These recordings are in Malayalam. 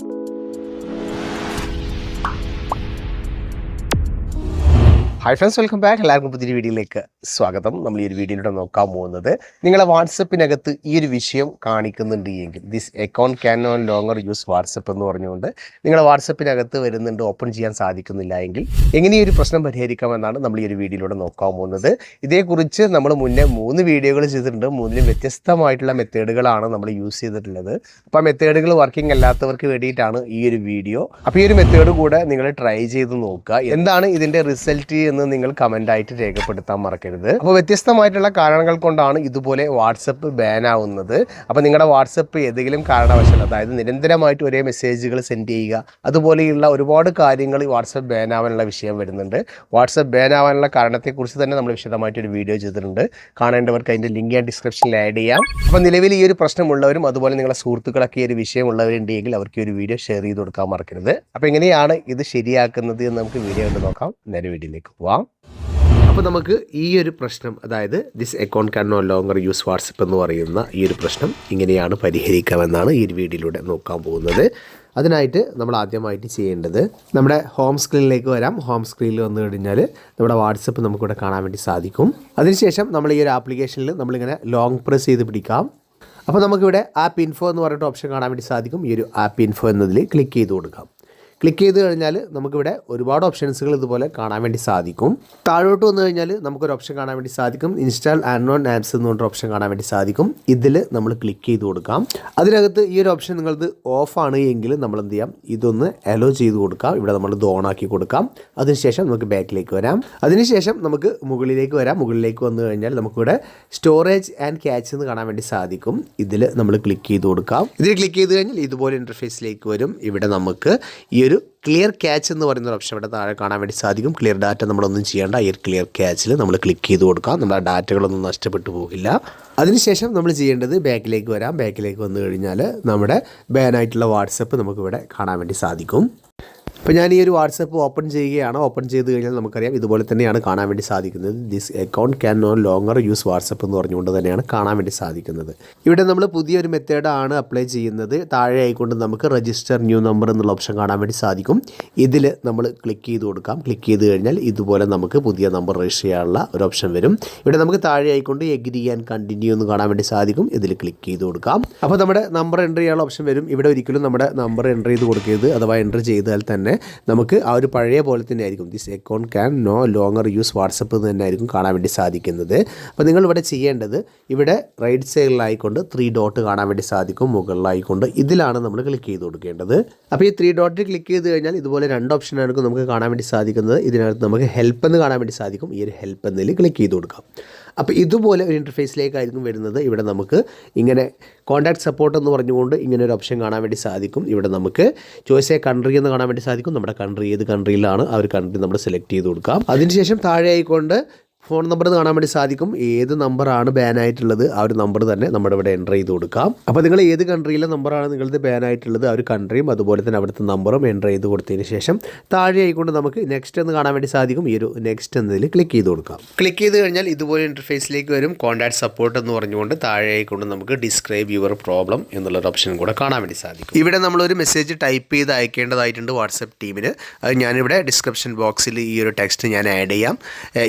you hi friends welcome back എല്ലാവർക്കും പുതിയൊരു വീഡിയോയിലേക്ക് സ്വാഗതം. നമ്മൾ ഈ ഒരു വീഡിയോയിലൂടെ നോക്കാൻ പോകുന്നത് നിങ്ങളെ വാട്സപ്പിനകത്ത് ഈ ഒരു വിഷയം കാണിക്കുന്നുണ്ട് എങ്കിൽ this account can non longer use WhatsApp എന്ന് പറഞ്ഞുകൊണ്ട് നിങ്ങളെ വാട്സപ്പിനകത്ത് വരുന്നുണ്ട് ഓപ്പൺ ചെയ്യാൻ സാധിക്കുന്നില്ല എങ്കിൽ എങ്ങനെ ഈ ഒരു പ്രശ്നം പരിഹരിക്കാമെന്നാണ് നമ്മൾ ഈ ഒരു വീഡിയോയിലൂടെ നോക്കാൻ പോകുന്നത്. ഇതേക്കുറിച്ച് നമ്മൾ മുന്നേ മൂന്ന് വീഡിയോകൾ ചെയ്തിട്ടുണ്ട്. മൂന്നിലും വ്യത്യസ്തമായിട്ടുള്ള മെത്തേഡുകളാണ് നമ്മൾ യൂസ് ചെയ്തിട്ടുള്ളത്. അപ്പോൾ ആ മെത്തേഡുകൾ വർക്കിംഗ് അല്ലാത്തവർക്ക് വേണ്ടിയിട്ടാണ് ഈ ഒരു വീഡിയോ. അപ്പോൾ ഈ ഒരു മെത്തേഡ് കൂടെ നിങ്ങൾ ട്രൈ ചെയ്ത് നോക്കുക. എന്താണ് ഇതിന്റെ റിസൾട്ട് എന്ന് നിങ്ങൾ കമന്റായിട്ട് രേഖപ്പെടുത്താൻ മറക്കരുത്. അപ്പോൾ വ്യത്യസ്തമായിട്ടുള്ള കാരണങ്ങൾ കൊണ്ടാണ് ഇതുപോലെ വാട്സപ്പ് ബാൻ ആവുന്നത്. അപ്പോൾ നിങ്ങളുടെ വാട്സപ്പ് ഏതെങ്കിലും കാരണവശാൽ അതായത് നിരന്തരമായിട്ട് ഒരേ മെസ്സേജുകൾ സെൻഡ് ചെയ്യുക അതുപോലെയുള്ള ഒരുപാട് കാര്യങ്ങൾ വാട്സപ്പ് ബാൻ ആവാനുള്ള വിഷയം വരുന്നുണ്ട്. വാട്സപ്പ് ബാൻ ആവാനുള്ള കാരണത്തെക്കുറിച്ച് തന്നെ നമ്മൾ വിശദമായിട്ട് ഒരു വീഡിയോ ചെയ്തിട്ടുണ്ട്. കാണേണ്ടവർക്ക് അതിന്റെ ലിങ്ക് ഞാൻ ഡിസ്ക്രിപ്ഷനിൽ ആഡ് ചെയ്യാം. അപ്പോൾ നിലവിൽ ഈ ഒരു പ്രശ്നമുള്ളവരും അതുപോലെ നിങ്ങളുടെ സുഹൃത്തുക്കളൊക്കെ ഈ ഒരു വിഷയമുള്ളവരുണ്ടെങ്കിൽ അവർക്ക് ഒരു വീഡിയോ ഷെയർ ചെയ്ത് കൊടുക്കാൻ മറക്കരുത്. അപ്പോൾ എങ്ങനെയാണ് ഇത് ശരിയാക്കുന്നത് എന്ന് നമുക്ക് വീഡിയോ കണ്ട് നോക്കാം. നേരെ വീഡിയോയിലേക്ക് പോവാം അപ്പോൾ നമുക്ക് ഈ ഒരു പ്രശ്നം അതായത് this account can no longer use WhatsApp എന്ന് പറയുന്ന ഈ ഒരു പ്രശ്നം ഇങ്ങനെയാണ് പരിഹരിക്കാമെന്നാണ് ഈ ഒരു വീഡിയോയിലൂടെ നോക്കാൻ പോകുന്നത്. അതിനായിട്ട് നമ്മൾ ആദ്യമായിട്ട് ചെയ്യേണ്ടത് നമ്മുടെ ഹോം സ്ക്രീനിലേക്ക് വരാം. ഹോം സ്ക്രീനിൽ വന്നു കഴിഞ്ഞാൽ നമ്മുടെ വാട്സപ്പ് നമുക്കിവിടെ കാണാൻ വേണ്ടി സാധിക്കും. അതിനുശേഷം നമ്മൾ ഈ ഒരു ആപ്ലിക്കേഷനിൽ നമ്മളിങ്ങനെ ലോങ് പ്രസ് ചെയ്ത് പിടിക്കാം. അപ്പോൾ നമുക്കിവിടെ ആപ്പ് ഇൻഫോ എന്ന് പറഞ്ഞിട്ട് ഓപ്ഷൻ കാണാൻ വേണ്ടി സാധിക്കും. ഈ ഒരു ആപ്പ് ഇൻഫോ എന്നതിൽ ക്ലിക്ക് ചെയ്ത് കൊടുക്കാം. ക്ലിക്ക് ചെയ്ത് കഴിഞ്ഞാൽ നമുക്കിവിടെ ഒരുപാട് ഓപ്ഷൻസുകൾ ഇതുപോലെ കാണാൻ വേണ്ടി സാധിക്കും. താഴോട്ട് വന്നു കഴിഞ്ഞാൽ നമുക്കൊരു ഓപ്ഷൻ കാണാൻ വേണ്ടി സാധിക്കും. ഇൻസ്റ്റാൾ ആൻഡ്രോൺ ആപ്സ് എന്ന് പറഞ്ഞ ഓപ്ഷൻ കാണാൻ വേണ്ടി സാധിക്കും. ഇതിൽ നമ്മൾ ക്ലിക്ക് ചെയ്ത് കൊടുക്കാം. അതിനകത്ത് ഈ ഒരു ഓപ്ഷൻ നിങ്ങളത് ഓഫ് ആണ് എങ്കിൽ നമ്മൾ എന്ത് ചെയ്യാം? ഇതൊന്ന് അലോ ചെയ്ത് കൊടുക്കാം. ഇവിടെ നമ്മൾ ഇത് ഓൺ ആക്കി കൊടുക്കാം. അതിനുശേഷം നമുക്ക് ബാക്കിലേക്ക് വരാം. അതിനുശേഷം നമുക്ക് മുകളിലേക്ക് വരാം. മുകളിലേക്ക് വന്നു കഴിഞ്ഞാൽ നമുക്കിവിടെ സ്റ്റോറേജ് ആൻഡ് ക്യാച്ച് എന്ന് കാണാൻ വേണ്ടി സാധിക്കും. ഇതിൽ നമ്മൾ ക്ലിക്ക് ചെയ്ത് കൊടുക്കാം. ഇതിൽ ക്ലിക്ക് ചെയ്ത് കഴിഞ്ഞാൽ ഇതുപോലെ ഇന്റർഫേസിലേക്ക് വരും. ഇവിടെ നമുക്ക് ഈ ക്ലിയർ ക്യാച്ച് എന്ന് പറയുന്ന ഒരു ഓപ്ഷൻ ഇവിടെ താഴെ കാണാൻ വേണ്ടി സാധിക്കും. ക്ലിയർ ഡാറ്റ നമ്മളൊന്നും ചെയ്യേണ്ട. ഈ ക്ലിയർ ക്യാച്ചിൽ നമ്മൾ ക്ലിക്ക് ചെയ്ത് കൊടുക്കാം. നമ്മുടെ ഡാറ്റകളൊന്നും നഷ്ടപ്പെട്ടു പോകില്ല. അതിനുശേഷം നമ്മൾ ചെയ്യേണ്ടത് ബാക്കിലേക്ക് വരാം. ബാക്കിലേക്ക് വന്നു കഴിഞ്ഞാൽ നമ്മുടെ ബാനായിട്ടുള്ള വാട്സപ്പ് നമുക്കിവിടെ കാണാൻ വേണ്ടി സാധിക്കും. അപ്പോൾ ഞാൻ ഈ ഒരു വാട്സപ്പ് ഓപ്പൺ ചെയ്യുകയാണ്. ഓപ്പൺ ചെയ്ത് കഴിഞ്ഞാൽ നമുക്കറിയാം ഇതുപോലെ തന്നെയാണ് കാണാൻ വേണ്ടി സാധിക്കുന്നത്. This account can no longer use WhatsApp എന്ന് പറഞ്ഞുകൊണ്ട് തന്നെയാണ് കാണാൻ വേണ്ടി സാധിക്കുന്നത്. ഇവിടെ നമ്മൾ പുതിയൊരു മെത്തേഡാണ് അപ്ലൈ ചെയ്യുന്നത്. താഴെ ആയിക്കൊണ്ട് നമുക്ക് രജിസ്റ്റർ ന്യൂ നമ്പർ എന്നുള്ള ഓപ്ഷൻ കാണാൻ വേണ്ടി സാധിക്കും. ഇതിൽ നമ്മൾ ക്ലിക്ക് ചെയ്ത് കൊടുക്കാം. ക്ലിക്ക് ചെയ്ത് കഴിഞ്ഞാൽ ഇതുപോലെ നമുക്ക് പുതിയ നമ്പർ രജിസ്റ്റർ ചെയ്യാനുള്ള ഒരു ഓപ്ഷൻ വരും. ഇവിടെ നമുക്ക് താഴെ ആയിക്കൊണ്ട് എഗ്രി ആൻഡ് കണ്ടിന്യൂ എന്ന് കാണാൻ വേണ്ടി സാധിക്കും. ഇതിൽ ക്ലിക്ക് ചെയ്ത് കൊടുക്കാം. അപ്പോൾ നമ്മുടെ നമ്പർ എന്റർ ചെയ്യാനുള്ള ഓപ്ഷൻ വരും. ഇവിടെ ഒരിക്കലും നമ്മുടെ നമ്പർ എന്റർ ചെയ്ത് കൊടുക്കരുത്. അഥവാ എന്റർ ചെയ്താൽ തന്നെ നമുക്ക് ആ ഒരു പഴയ പോലെ തന്നെ ആയിരിക്കും. This account can no longer use WhatsApp എന്ന് തന്നെ ആയിരിക്കും കാണാൻ വേണ്ടി സാധിക്കുന്നത്. അപ്പോൾ നിങ്ങൾ ഇവിടെ ചെയ്യേണ്ടത് ഇവിടെ റൈറ്റ് സൈഡിലായിക്കൊണ്ട് ത്രീ ഡോട്ട് കാണാൻ വേണ്ടി സാധിക്കും. മുകളിലായിക്കൊണ്ട് ഇതിലാണ് നമ്മൾ ക്ലിക്ക് ചെയ്ത് കൊടുക്കേണ്ടത്. അപ്പോൾ ഈ ത്രീ ഡോട്ടിൽ ക്ലിക്ക് ചെയ്ത് കഴിഞ്ഞാൽ ഇതുപോലെ രണ്ട് ഓപ്ഷൻ ആണ് നമുക്ക് കാണാൻ വേണ്ടി സാധിക്കുന്നത്. ഇതിനകത്ത് നമുക്ക് ഹെൽപ്പ് എന്ന് കാണാൻ വേണ്ടി സാധിക്കും. ഈ ഒരു ഹെൽപ്പ് എന്നതിൽ ക്ലിക്ക് ചെയ്ത് കൊടുക്കാം. അപ്പോൾ ഇതുപോലെ ഒരു ഇന്റർഫേസിലേക്കായിരിക്കും വരുന്നത്. ഇവിടെ നമുക്ക് ഇങ്ങനെ കോൺടാക്ട് സപ്പോർട്ട് എന്ന് പറഞ്ഞുകൊണ്ട് ഇങ്ങനെ ഒരു ഓപ്ഷൻ കാണാൻ വേണ്ടി സാധിക്കും. ഇവിടെ നമുക്ക് ചോയ്സ് എ കൺട്രി എന്ന് കാണാൻ വേണ്ടി സാധിക്കും. നമ്മുടെ കൺട്രി ഏത് കൺട്രിയിലാണ് ആ ഒരു കൺട്രി നമ്മൾ സെലക്ട് ചെയ്ത് കൊടുക്കാം. അതിനുശേഷം താഴെ ആയിക്കൊണ്ട് ഫോൺ നമ്പർ കാണാൻ വേണ്ടി സാധിക്കും. ഏത് നമ്പറാണ് ബാൻ ആയിട്ടുള്ളത് ആ ഒരു നമ്പർ തന്നെ നമ്മുടെ ഇവിടെ എന്റർ ചെയ്ത് കൊടുക്കാം. അപ്പോൾ നിങ്ങൾ ഏത് കൺട്രിയിലെ നമ്പറാണ് നിങ്ങളത് ബാൻ ആയിട്ടുള്ളത് ആ ഒരു കൺട്രിയും അതുപോലെ തന്നെ അവിടുത്തെ നമ്പറും എന്റർ ചെയ്ത് കൊടുത്തതിന് ശേഷം താഴെ ആയിക്കൊണ്ട് നമുക്ക് നെക്സ്റ്റ് എന്ന് കാണാൻ വേണ്ടി സാധിക്കും. ഈ ഒരു നെക്സ്റ്റ് എന്നതിൽ ക്ലിക്ക് ചെയ്ത് കൊടുക്കാം. ക്ലിക്ക് ചെയ്ത് കഴിഞ്ഞാൽ ഇതുപോലെ ഇന്റർഫേസിലേക്ക് വരും. കോൺടാക്ട് സപ്പോർട്ട് എന്ന് പറഞ്ഞുകൊണ്ട് താഴെ ആയിക്കൊണ്ട് നമുക്ക് ഡിസ്ക്രൈബ് യുവർ പ്രോബ്ലം എന്നുള്ളൊരു ഓപ്ഷൻ കൂടെ കാണാൻ വേണ്ടി സാധിക്കും. ഇവിടെ നമ്മളൊരു മെസ്സേജ് ടൈപ്പ് ചെയ്ത് അയക്കേണ്ടതായിട്ടുണ്ട് വാട്സപ്പ് ടീമിന് അത് ഞാനിവിടെ ഡിസ്ക്രിപ്ഷൻ ബോക്സിൽ ഈ ഒരു ടെക്സ്റ്റ് ഞാൻ ആഡ് ചെയ്യാം.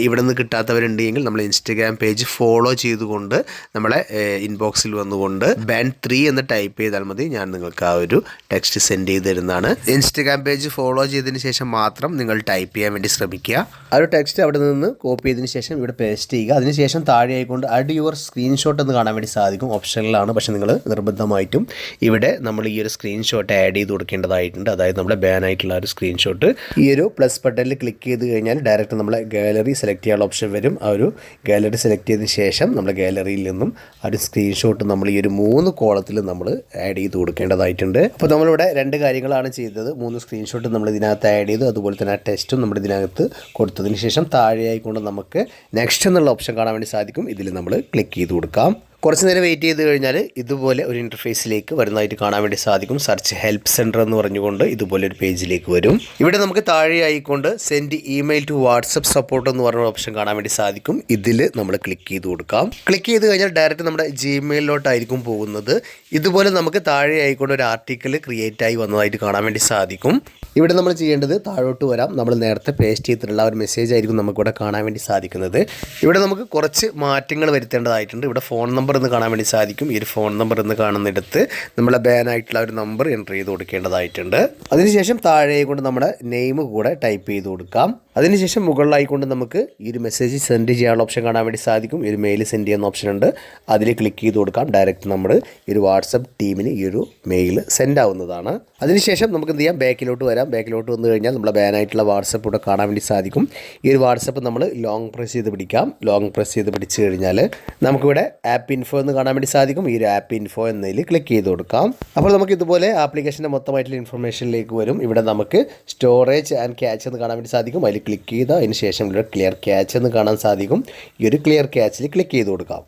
ഇവിടെ നിന്ന് കിട്ടാത്തവരുണ്ടെങ്കിൽ നമ്മൾ ഇൻസ്റ്റഗ്രാം പേജ് ഫോളോ ചെയ്തുകൊണ്ട് നമ്മളെ ഇൻബോക്സിൽ വന്നുകൊണ്ട് ബാൻ ത്രീ എന്ന് ടൈപ്പ് ചെയ്താൽ മതി. ഞാൻ നിങ്ങൾക്ക് ആ ഒരു ടെക്സ്റ്റ് സെൻഡ് ചെയ്ത് തരുന്നതാണ്. ഇൻസ്റ്റഗ്രാം പേജ് ഫോളോ ചെയ്തതിന് ശേഷം മാത്രം നിങ്ങൾ ടൈപ്പ് ചെയ്യാൻ വേണ്ടി ശ്രമിക്കുക. ആ ഒരു ടെക്സ്റ്റ് അവിടെ നിന്ന് കോപ്പി ചെയ്തതിന് ശേഷം ഇവിടെ പേസ്റ്റ് ചെയ്യുക. അതിനുശേഷം താഴെ ആയിക്കൊണ്ട് അഡ് യുവർ സ്ക്രീൻഷോട്ട് എന്ന് കാണാൻ വേണ്ടി സാധിക്കും. ഓപ്ഷനിലാണ് പക്ഷേ നിങ്ങൾ നിർബന്ധമായിട്ടും ഇവിടെ നമ്മൾ ഈ ഒരു സ്ക്രീൻഷോട്ട് ആഡ് ചെയ്ത് കൊടുക്കേണ്ടതായിട്ടുണ്ട്. അതായത് നമ്മുടെ ബാൻ ആയിട്ടുള്ള ഒരു സ്ക്രീൻഷോട്ട് ഈ ഒരു പ്ലസ് ബട്ടണിൽ ക്ലിക്ക് ചെയ്ത് കഴിഞ്ഞാൽ ഡയറക്റ്റ് നമ്മളെ ഗാലറി സെലക്ട് ചെയ്യാനുള്ള ഓപ്ഷൻ വരും. ആ ഒരു ഗാലറി സെലക്ട് ചെയ്തതിന് ശേഷം നമ്മൾ ഗാലറിയിൽ നിന്നും ആ ഒരു സ്ക്രീൻഷോട്ട് നമ്മൾ ഈ ഒരു മൂന്ന് കോളത്തിൽ നമ്മൾ ആഡ് ചെയ്ത് കൊടുക്കേണ്ടതായിട്ടുണ്ട്. അപ്പോൾ നമ്മളിവിടെ രണ്ട് കാര്യങ്ങളാണ് ചെയ്തത്. മൂന്ന് സ്ക്രീൻഷോട്ട് നമ്മൾ ഇതിനകത്ത് ആഡ് ചെയ്തു. അതുപോലെ തന്നെ ആ ടെസ്റ്റും നമ്മൾ ഇതിനകത്ത് കൊടുത്തതിന് ശേഷം താഴെയായിക്കൊണ്ട് നമുക്ക് നെക്സ്റ്റ് എന്നുള്ള ഓപ്ഷൻ കാണാൻ വേണ്ടി സാധിക്കും. ഇതിൽ നമ്മൾ ക്ലിക്ക് ചെയ്ത് കൊടുക്കാം. കുറച്ച് നേരം വെയിറ്റ് ചെയ്ത് കഴിഞ്ഞാൽ ഇതുപോലെ ഒരു ഇന്റർഫേസിലേക്ക് വരുന്നതായിട്ട് കാണാൻ വേണ്ടി സാധിക്കും. സെർച്ച് ഹെൽപ്പ് സെന്റർ എന്ന് പറഞ്ഞുകൊണ്ട് ഇതുപോലെ ഒരു പേജിലേക്ക് വരും. ഇവിടെ നമുക്ക് താഴെ ആയിക്കൊണ്ട് send email to WhatsApp support എന്ന് പറഞ്ഞ ഓപ്ഷൻ കാണാൻ വേണ്ടി സാധിക്കും. ഇതിൽ നമ്മൾ ക്ലിക്ക് ചെയ്ത് കൊടുക്കാം. ക്ലിക്ക് ചെയ്ത് കഴിഞ്ഞാൽ ഡയറക്റ്റ് നമ്മുടെ ജിമെയിലോട്ടായിരിക്കും പോകുന്നത്. ഇതുപോലെ നമുക്ക് താഴെ ആയിക്കൊണ്ട് ഒരു ആർട്ടിക്കിൾ ക്രിയേറ്റ് ആയി വന്നതായിട്ട് കാണാൻ വേണ്ടി സാധിക്കും. ഇവിടെ നമ്മൾ ചെയ്യേണ്ടത് താഴോട്ട് വരാം. നമ്മൾ നേരത്തെ പേസ്റ്റ് ചെയ്തിട്ടുള്ള ഒരു മെസ്സേജ് ആയിരിക്കും നമുക്കിവിടെ കാണാൻ വേണ്ടി സാധിക്കുന്നത്. ഇവിടെ നമുക്ക് കുറച്ച് മാറ്റങ്ങൾ വരുത്തേണ്ടതായിട്ടുണ്ട്. ഇവിടെ ഫോൺ നമ്പർ എന്ന് കാണാൻ വേണ്ടി സാധിക്കും. ഈ ഒരു ഫോൺ നമ്പർ എന്ന് കാണുന്നിടത്ത് നമ്മളെ ബാനായിട്ടുള്ള ഒരു നമ്പർ എന്റർ ചെയ്ത് കൊടുക്കേണ്ടതായിട്ടുണ്ട്. അതിനുശേഷം താഴെ കൊണ്ട് നമ്മുടെ നെയിം കൂടെ ടൈപ്പ് ചെയ്ത് കൊടുക്കാം. അതിനുശേഷം മുകളിലായിക്കൊണ്ട് നമുക്ക് ഈ ഒരു മെസ്സേജ് സെൻഡ് ചെയ്യാനുള്ള ഓപ്ഷൻ കാണാൻ വേണ്ടി സാധിക്കും. ഈ ഒരു മെയിൽ സെൻഡ് ചെയ്യുന്ന ഓപ്ഷൻ ഉണ്ട്. അതിൽ ക്ലിക്ക് ചെയ്ത് കൊടുക്കാം. ഡയറക്റ്റ് നമ്മൾ ഈ ഒരു വാട്സപ്പ് ടീമിന് ഈ ഒരു മെയിൽ സെൻഡ് ആവുന്നതാണ്. അതിനുശേഷം നമുക്ക് എന്ത് ചെയ്യാം? ബാക്കിലോട്ട് വരാം. ബാക്കിലോട്ട് വന്നു കഴിഞ്ഞാൽ നമ്മളെ ബാനായിട്ടുള്ള വാട്സപ്പ് ഇവിടെ കാണാൻ വേണ്ടി സാധിക്കും. ഈ ഒരു വാട്സപ്പ് നമ്മൾ ലോങ് പ്രസ് ചെയ്ത് പിടിക്കാം. ലോങ് പ്രസ് ചെയ്ത് പിടിച്ചു കഴിഞ്ഞാൽ നമുക്കിവിടെ ആപ്പ് ഇൻഫോ എന്ന് കാണാൻ വേണ്ടി സാധിക്കും. ഈ ഒരു ആപ്പ് ഇൻഫോ എന്നതിൽ ക്ലിക്ക് ചെയ്ത് കൊടുക്കാം. അപ്പോൾ നമുക്ക് ഇതുപോലെ ആപ്ലിക്കേഷന്റെ മൊത്തമായിട്ടുള്ള ഇൻഫർമേഷനിലേക്ക് വരും. ഇവിടെ നമുക്ക് സ്റ്റോറേജ് ആൻഡ് ക്യാച്ച് എന്ന് കാണാൻ വേണ്ടി സാധിക്കും. അതിൽ ക്ലിക്ക് ചെയ്താൽ അതിന് ശേഷം ഇവിടെ ക്ലിയർ ക്യാച്ച് എന്ന് കാണാൻ സാധിക്കും. ഈ ഒരു ക്ലിയർ ക്യാച്ചിൽ ക്ലിക്ക് ചെയ്ത് കൊടുക്കാം.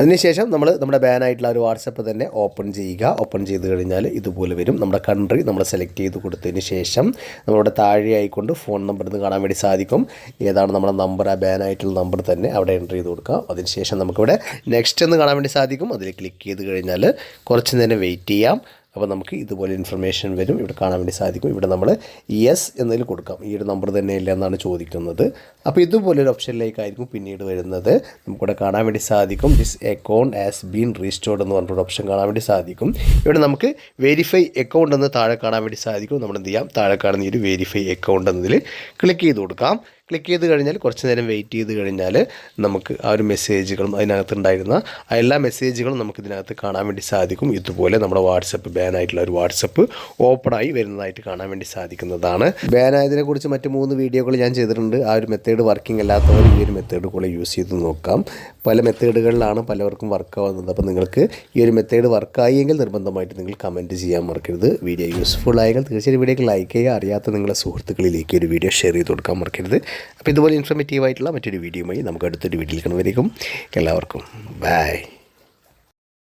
അതിനുശേഷം നമ്മൾ നമ്മുടെ ബാൻ ആയിട്ടുള്ള ഒരു വാട്സപ്പ് തന്നെ ഓപ്പൺ ചെയ്യുക. ഓപ്പൺ ചെയ്ത് കഴിഞ്ഞാൽ ഇതുപോലെ വരും. നമ്മുടെ കൺട്രി നമ്മൾ സെലക്ട് ചെയ്ത് കൊടുത്തതിന് ശേഷം നമ്മളിവിടെ താഴെ ആയിക്കൊണ്ട് ഫോൺ നമ്പർ നിന്ന് കാണാൻ വേണ്ടി സാധിക്കും. ഏതാണ് നമ്മുടെ നമ്പർ ആ ബാൻ ആയിട്ടുള്ള നമ്പർ തന്നെ അവിടെ എന്റർ ചെയ്ത് കൊടുക്കുക. അതിനുശേഷം നമുക്കിവിടെ നെക്സ്റ്റ് എന്ന് കാണാൻ വേണ്ടി സാധിക്കും. അതിൽ ക്ലിക്ക് ചെയ്ത് കഴിഞ്ഞാൽ കുറച്ച് നേരം വെയിറ്റ് ചെയ്യാം. അപ്പോൾ നമുക്ക് ഇതുപോലെ ഇൻഫർമേഷൻ വരും. ഇവിടെ കാണാൻ വേണ്ടി സാധിക്കും. ഇവിടെ നമ്മൾ യെസ് എന്നതിൽ കൊടുക്കാം. ഈ ഒരു നമ്പർ തന്നെയല്ല എന്നാണ് ചോദിക്കുന്നത്. അപ്പോൾ ഇതുപോലൊരു ഓപ്ഷനിലേക്കായിരിക്കും പിന്നീട് വരുന്നത്. നമുക്കിവിടെ കാണാൻ വേണ്ടി സാധിക്കും. This account has been restored എന്ന് പറഞ്ഞൊരു ഓപ്ഷൻ കാണാൻ വേണ്ടി സാധിക്കും. ഇവിടെ നമുക്ക് വെരിഫൈ അക്കൗണ്ട് എന്ന് താഴെ കാണാൻ വേണ്ടി സാധിക്കും. നമ്മൾ എന്ത് ചെയ്യാം? താഴെ കാണുന്ന ഈ ഒരു വെരിഫൈ അക്കൗണ്ട് എന്നതിൽ ക്ലിക്ക് ചെയ്ത് കൊടുക്കാം. ക്ലിക്ക് ചെയ്ത് കഴിഞ്ഞാൽ കുറച്ച് നേരം വെയിറ്റ് ചെയ്ത് കഴിഞ്ഞാൽ നമുക്ക് ആ ഒരു മെസ്സേജുകളും അതിനകത്ത് ഉണ്ടായിരുന്ന ആ എല്ലാ മെസ്സേജുകളും നമുക്ക് ഇതിനകത്ത് കാണാൻ വേണ്ടി സാധിക്കും. ഇതുപോലെ നമ്മുടെ വാട്സപ്പ് ബാൻ ആയിട്ടുള്ള ഒരു വാട്സപ്പ് ഓപ്പണായി വരുന്നതായിട്ട് കാണാൻ വേണ്ടി സാധിക്കുന്നതാണ്. ബാൻ ആയതിനെക്കുറിച്ച് മറ്റ് മൂന്ന് വീഡിയോകൾ ഞാൻ ചെയ്തിട്ടുണ്ട്. ആ ഒരു മെത്തേഡ് വർക്കിംഗ് അല്ലാത്തവർ ഈ ഒരു മെത്തേഡ് കൂടെ യൂസ് ചെയ്ത് നോക്കാം. പല മെത്തേഡുകളിലാണ് പലവർക്കും വർക്ക് ആവുന്നത്. അപ്പോൾ നിങ്ങൾക്ക് ഈ ഒരു മെത്തേഡ് വർക്കായെങ്കിൽ നിർബന്ധമായിട്ട് നിങ്ങൾ കമന്റ് ചെയ്യാൻ മറക്കരുത്. വീഡിയോ യൂസ്ഫുൾ ആയെങ്കിൽ തീർച്ചയായും വീഡിയോക്ക് ലൈക്ക് ചെയ്യുക. അറിയാത്ത നിങ്ങളുടെ സുഹൃത്തുക്കളിലേക്ക് ഒരു വീഡിയോ ഷെയർ ചെയ്ത് കൊടുക്കാൻ മറക്കരുത്. അപ്പോൾ ഇതുപോലെ ഇൻഫർമേറ്റീവ് ആയിട്ടുള്ള മറ്റൊരു വീഡിയോയുമായി നമുക്ക് അടുത്തൊരു വീട്ടിൽ കാണുമായിരിക്കും എല്ലാവർക്കും ബൈ